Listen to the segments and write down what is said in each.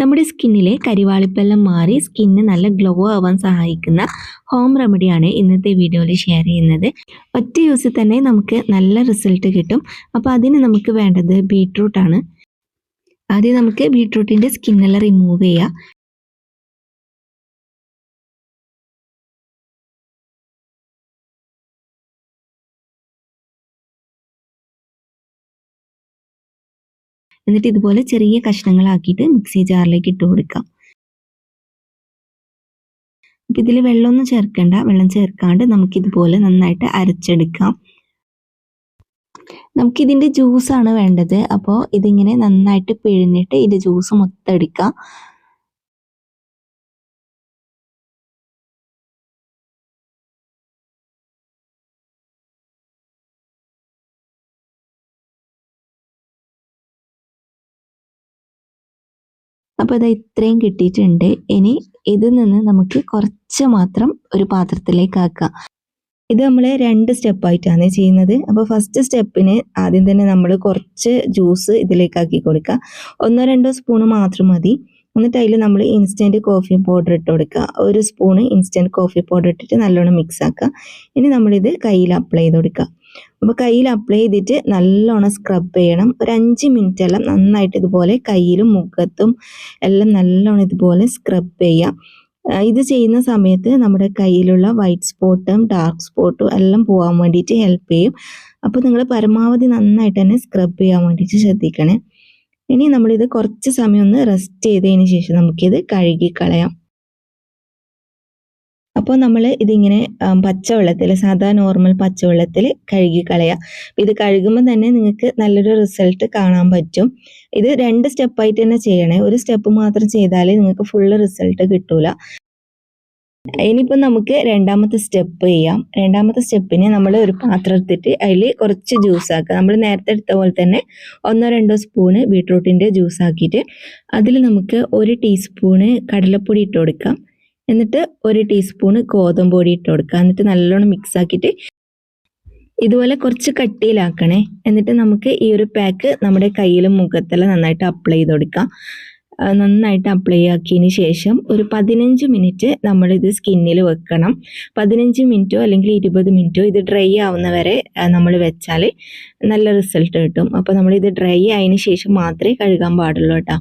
നമ്മുടെ സ്കിന്നിലെ കരിവാളിപ്പെല്ലാം മാറി സ്കിന്ന് നല്ല ഗ്ലോ ആവാൻ സഹായിക്കുന്ന ഹോം റെമഡിയാണ് ഇന്നത്തെ വീഡിയോയിൽ ഷെയർ ചെയ്യുന്നത്. ഒറ്റ യൂസിൽ തന്നെ നമുക്ക് നല്ല റിസൾട്ട് കിട്ടും. അപ്പോൾ അതിന് നമുക്ക് വേണ്ടത് ബീട്രൂട്ടാണ്. ആദ്യം നമുക്ക് ബീട്രൂട്ടിന്റെ സ്കിന്നെല്ലാം റിമൂവ് ചെയ്യാം. എന്നിട്ട് ഇതുപോലെ ചെറിയ കഷ്ണങ്ങളാക്കിയിട്ട് മിക്സി ജാറിലേക്ക് ഇട്ട് കൊടുക്കാം. അപ്പം ഇതിൽ വെള്ളമൊന്നും ചേർക്കണ്ട. വെള്ളം ചേർക്കാണ്ട് നമുക്കിതുപോലെ നന്നായിട്ട് അരച്ചെടുക്കാം. നമുക്കിതിന്റെ ജ്യൂസാണ് വേണ്ടത്. അപ്പോൾ ഇതിങ്ങനെ നന്നായിട്ട് പിഴിഞ്ഞിട്ട് ഇതിന്റെ ജ്യൂസ് മൊത്തം എടുക്കാം. അപ്പോൾ ഇത് ഇത്രയും കിട്ടിയിട്ടുണ്ട്. ഇനി ഇതിൽ നിന്ന് നമുക്ക് കുറച്ച് മാത്രം ഒരു പാത്രത്തിലേക്ക് ആക്കാം. ഇത് നമ്മൾ രണ്ട് സ്റ്റെപ്പായിട്ടാണ് ചെയ്യുന്നത്. അപ്പോൾ ഫസ്റ്റ് സ്റ്റെപ്പിന് ആദ്യം തന്നെ നമ്മൾ കുറച്ച് ജ്യൂസ് ഇതിലേക്ക് ആക്കി കൊടുക്കുക. ഒന്നോ രണ്ടോ സ്പൂണ് മാത്രം മതി. എന്നിട്ട് അതിൽ നമ്മൾ ഇൻസ്റ്റന്റ് കോഫി പൗഡർ ഇട്ട് കൊടുക്കുക. ഒരു സ്പൂണ് ഇൻസ്റ്റന്റ് കോഫി പൗഡർ ഇട്ടിട്ട് നല്ലോണം മിക്സ് ആക്കുക. ഇനി നമ്മളിത് കയ്യിൽ അപ്ലൈ ചെയ്ത് കൊടുക്കുക. അപ്പോൾ കയ്യിൽ അപ്ലൈ ചെയ്തിട്ട് നല്ലോണം സ്ക്രബ് ചെയ്യണം. ഒരു അഞ്ച് മിനിറ്റ് എല്ലാം നന്നായിട്ട് ഇതുപോലെ കയ്യിലും മുഖത്തും എല്ലാം നല്ലോണം ഇതുപോലെ സ്ക്രബ് ചെയ്യാം. ഇത് ചെയ്യുന്ന സമയത്ത് നമ്മുടെ കയ്യിലുള്ള വൈറ്റ് സ്പോട്ടും ഡാർക്ക് സ്പോട്ടും എല്ലാം പോകാൻ വേണ്ടിയിട്ട് ഹെൽപ്പ് ചെയ്യും. അപ്പോൾ നിങ്ങൾ പരമാവധി നന്നായിട്ട് തന്നെ സ്ക്രബ് ചെയ്യാൻ വേണ്ടിയിട്ട് ശ്രദ്ധിക്കണേ. ഇനി നമ്മളിത് കുറച്ച് സമയം ഒന്ന് റെസ്റ്റ് ചെയ്തതിന് ശേഷം നമുക്കിത് കഴുകി കളയാം അപ്പോൾ നമ്മൾ ഇതിങ്ങനെ പച്ചവെള്ളത്തിൽ സാധാ നോർമൽ പച്ചവെള്ളത്തിൽ കഴുകി കളയാം. ഇത് കഴുകുമ്പോൾ തന്നെ നിങ്ങൾക്ക് നല്ലൊരു റിസൾട്ട് കാണാൻ പറ്റും. ഇത് രണ്ട് സ്റ്റെപ്പായിട്ട് തന്നെ ചെയ്യണേ. ഒരു സ്റ്റെപ്പ് മാത്രം ചെയ്താലേ നിങ്ങൾക്ക് ഫുള്ള് റിസൾട്ട് കിട്ടൂല. ഇനിയിപ്പോൾ നമുക്ക് രണ്ടാമത്തെ സ്റ്റെപ്പ് ചെയ്യാം. രണ്ടാമത്തെ സ്റ്റെപ്പിന് നമ്മൾ ഒരു പാത്രം എടുത്തിട്ട് അതിൽ കുറച്ച് ജ്യൂസ് ആക്കുക. നമ്മൾ നേരത്തെ എടുത്ത പോലെ തന്നെ ഒന്നോ രണ്ടോ സ്പൂണ് ബീട്രൂട്ടിന്റെ ജ്യൂസ് ആക്കിയിട്ട് അതിൽ നമുക്ക് ഒരു ടീസ്പൂണ് കടലപ്പൊടി ഇട്ട് കൊടുക്കാം. എന്നിട്ട് ഒരു ടീസ്പൂണ് ഗോതമ്പ് പൊടി ഇട്ട് കൊടുക്കുക. എന്നിട്ട് നല്ലോണം മിക്സ് ആക്കിയിട്ട് ഇതുപോലെ കുറച്ച് കട്ടിയിലാക്കണേ. എന്നിട്ട് നമുക്ക് ഈ ഒരു പാക്ക് നമ്മുടെ കയ്യിലും മുഖത്തെല്ലാം നന്നായിട്ട് അപ്ലൈ ചെയ്ത് കൊടുക്കാം. നന്നായിട്ട് അപ്ലൈ ആക്കിയതിന് ശേഷം ഒരു പതിനഞ്ച് മിനിറ്റ് നമ്മളിത് സ്കിന്നിൽ വെക്കണം. പതിനഞ്ച് മിനിറ്റോ അല്ലെങ്കിൽ ഇരുപത് മിനിറ്റോ ഇത് ഡ്രൈ ആവുന്ന വരെ നമ്മൾ വെച്ചാൽ നല്ല റിസൾട്ട് കിട്ടും. അപ്പോൾ നമ്മളിത് ഡ്രൈ ആയതിന് ശേഷം മാത്രമേ കഴുകാൻ പാടുള്ളൂ കേട്ടോ.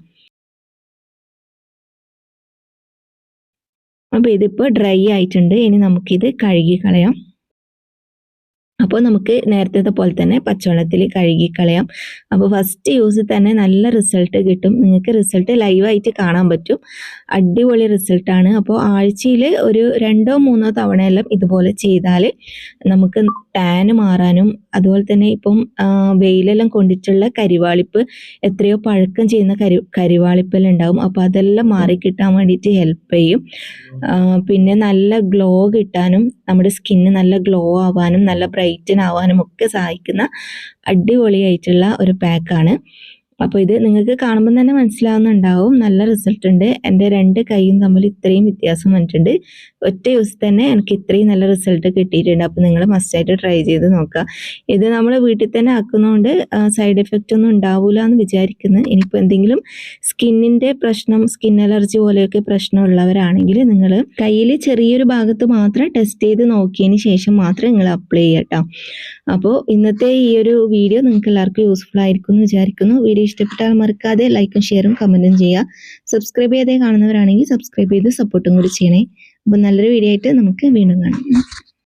അപ്പോൾ ഇതിപ്പോൾ ഡ്രൈ ആയിട്ടുണ്ട്. ഇനി നമുക്കിത് കഴുകി കളയാം അപ്പോൾ നമുക്ക് നേരത്തെ പോലെ തന്നെ പച്ചവെള്ളത്തിൽ കഴുകിക്കളയാം. അപ്പോൾ ഫസ്റ്റ് യൂസിൽ തന്നെ നല്ല റിസൾട്ട് കിട്ടും. നിങ്ങൾക്ക് റിസൾട്ട് ലൈവായിട്ട് കാണാൻ പറ്റും. അടിപൊളി റിസൾട്ടാണ് അപ്പോൾ ആഴ്ചയിൽ ഒരു രണ്ടോ മൂന്നോ തവണയെല്ലാം ഇതുപോലെ ചെയ്താൽ നമുക്ക് ടാന് മാറാനും അതുപോലെ തന്നെ ഇപ്പം വെയിലെല്ലാം കൊണ്ടിട്ടുള്ള കരിവാളിപ്പ് എത്രയോ പഴക്കം ചെയ്യുന്ന കരി കരിവാളിപ്പെല്ലാം ഉണ്ടാവും അപ്പോൾ അതെല്ലാം മാറി കിട്ടാൻ വേണ്ടിയിട്ട് ഹെൽപ്പ് ചെയ്യും. പിന്നെ നല്ല ഗ്ലോ കിട്ടാനും നമ്മുടെ സ്കിന്ന് നല്ല ഗ്ലോ ആവാനും നല്ല ബ്രൈറ്റൻ ആവാനും ഒക്കെ സഹായിക്കുന്ന അടിപൊളിയായിട്ടുള്ള ഒരു പാക്കാണ് അപ്പോൾ ഇത് നിങ്ങൾക്ക് കാണുമ്പോൾ തന്നെ മനസ്സിലാവുന്നുണ്ടാവും. നല്ല റിസൾട്ട് ഉണ്ട്. എന്റെ രണ്ട് കൈയും തമ്മിൽ ഇത്രയും വ്യത്യാസം വന്നിട്ടുണ്ട്. ഒറ്റ യൂസ് തന്നെ എനിക്ക് ഇത്രയും നല്ല റിസൾട്ട് കിട്ടിയിട്ടുണ്ട്. അപ്പോൾ നിങ്ങൾ മസ്റ്റായിട്ട് ട്രൈ ചെയ്ത് നോക്കുക. ഇത് നമ്മൾ വീട്ടിൽ തന്നെ ആക്കുന്നതുകൊണ്ട് സൈഡ് എഫക്റ്റ് ഒന്നും ഉണ്ടാവില്ല എന്ന് വിചാരിക്കുന്നു. ഇനിയിപ്പോൾ എന്തെങ്കിലും സ്കിന്നിന്റെ പ്രശ്നം സ്കിൻ അലർജി പോലെയൊക്കെ പ്രശ്നമുള്ളവരാണെങ്കിൽ നിങ്ങൾ കയ്യിൽ ചെറിയൊരു ഭാഗത്ത് മാത്രം ടെസ്റ്റ് ചെയ്ത് നോക്കിയതിന് ശേഷം മാത്രം നിങ്ങൾ അപ്ലൈ ചെയ്യട്ടോ അപ്പോൾ ഇന്നത്തെ ഈ ഒരു വീഡിയോ നിങ്ങൾക്ക് എല്ലാവർക്കും യൂസ്ഫുൾ ആയിരിക്കും എന്ന് വിചാരിക്കുന്നു. വീഡിയോ ഇഷ്ടപ്പെട്ടാൽ മറക്കാതെ ലൈക്കും ഷെയറും കമന്റും ചെയ്യുക. സബ്സ്ക്രൈബ് ചെയ്തേ കാണുന്നവരാണെങ്കിൽ സബ്സ്ക്രൈബ് ചെയ്ത് സപ്പോർട്ടും കൂടി ചെയ്യണേ. അപ്പോൾ നല്ലൊരു വീഡിയോ ആയിട്ട് നമുക്ക് വീണ്ടും കാണാം.